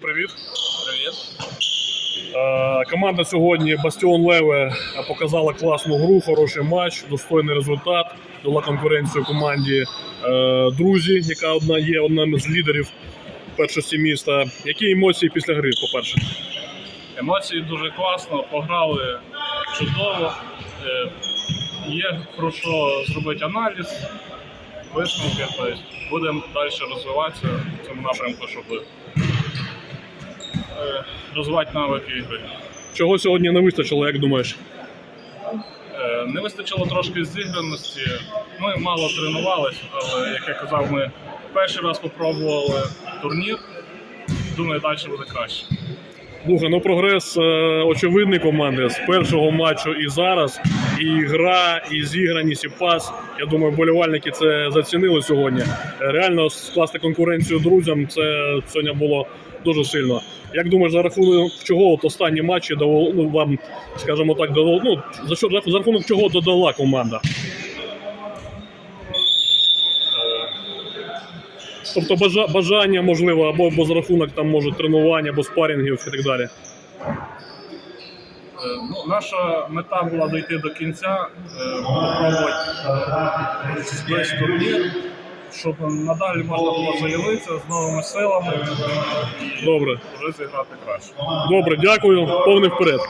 Привіт. Привіт. Е, Команда сьогодні Бастіон Леве показала класну гру, хороший матч, достойний результат. Дала конкуренцію команді е, Друзі, яка одна є одним з лідерів першості міста. Які емоції після гри, по-перше? Емоції дуже класно, пограли чудово. Е, Є про що зробити аналіз, висновки. Тобто будемо далі розвиватися в цьому напрямку, щоб розвивати навики ігри. Чого сьогодні не вистачило, як думаєш? Е, Не вистачило трошки зіграності. Ми мало тренувалися, але як я казав, ми перший раз спробували турнір. Думаю, далі буде краще. Слухай, ну прогрес е, очевидний команди з першого матчу і зараз. І гра, і зіграність, і пас. Я думаю, вболівальники це зацінили сьогодні. Е, Реально скласти конкуренцію друзям. Це сьогодні було дуже сильно. Як думаєш, за рахунок чого от останні матчі дало, ну, вам, скажімо так, дало, ну, за, що, за рахунок чого додала команда? Тобто бажання, можливо, або, або за рахунок там, може, тренування, або спарінгів і так далі. Е, Ну, наша мета була дойти до кінця, е, попробувати весь турнір, щоб надалі можна було заявитися з новими силами і Добре. вже зіграти краще. Добре, дякую. Повний вперед.